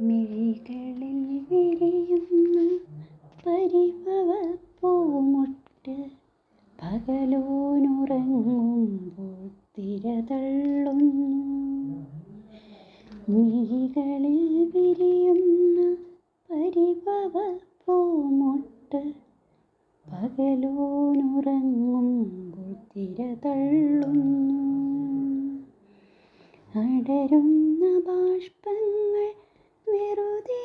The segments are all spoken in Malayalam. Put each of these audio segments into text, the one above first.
മിഴികളിൽ വിരിയുന്ന പരിഭവ പൂമുട്ട് പകലോനുറങ്ങുമ്പോൾ തിരതള്ളുന്നു. മിഴികളിൽ വിരിയുന്ന പരിഭവ പൂമുട്ട് പകലോനുറങ്ങുമ്പോൾ തിരതള്ളുന്നു. അടരുന്ന ബാഷ്പങ്ങൾ ರುದೇ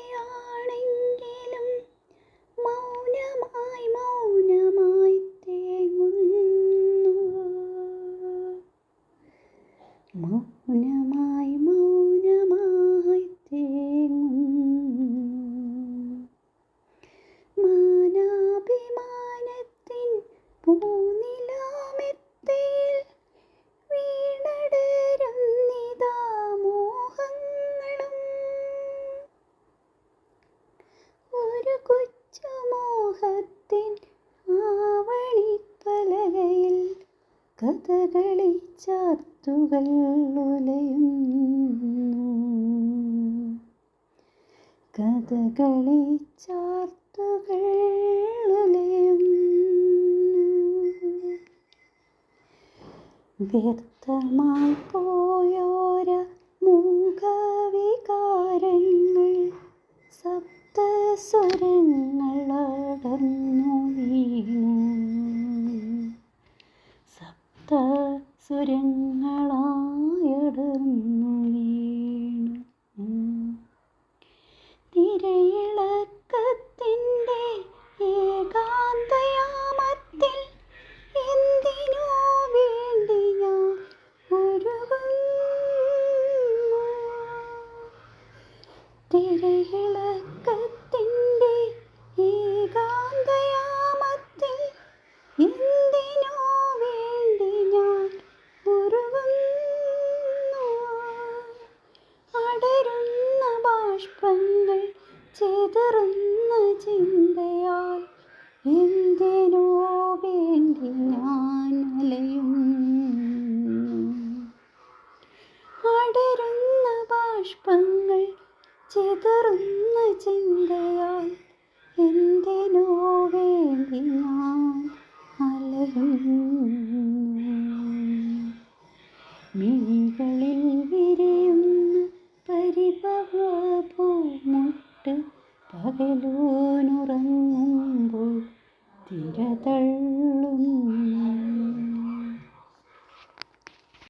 കഥകളി ചാർത്തുകൾ ഉലയുന്നു കഥകളി ചാർത്തുകൾ ഉലയുന്നു വ്യർത്ഥമായി പോയോര മുഖവികാരങ്ങൾ സപ്തസ്വരങ്ങൾ സപ്തസ്വരങ്ങളായടർന്നു വീണു. തിരയിളക്കത്തിന്റെ ഏകാന്തയാമത്തിൽ എന്തിനോ വേണ്ടി ഞാൻ ഒരുങ്ങുന്നു തിരയിളക്കത്തിന്റെ ചെതറുന്ന ചിന്തയാൽ എന്തിനോ വേണ്ടി ഞാൻ അലയുന്നു. അടരുന്ന ബാഷ്പങ്ങൾ ചിതറുന്ന ചിന്തയാൽ എന്തിനോ വേണ്ടി ഞാൻ അലയുന്നു. മിഴികളിൽ വിരിയുന്ന പരിഭവമുട്ട് പകലോനുറങ്ങുമ്പോൾ തിരതള്ളുന്നു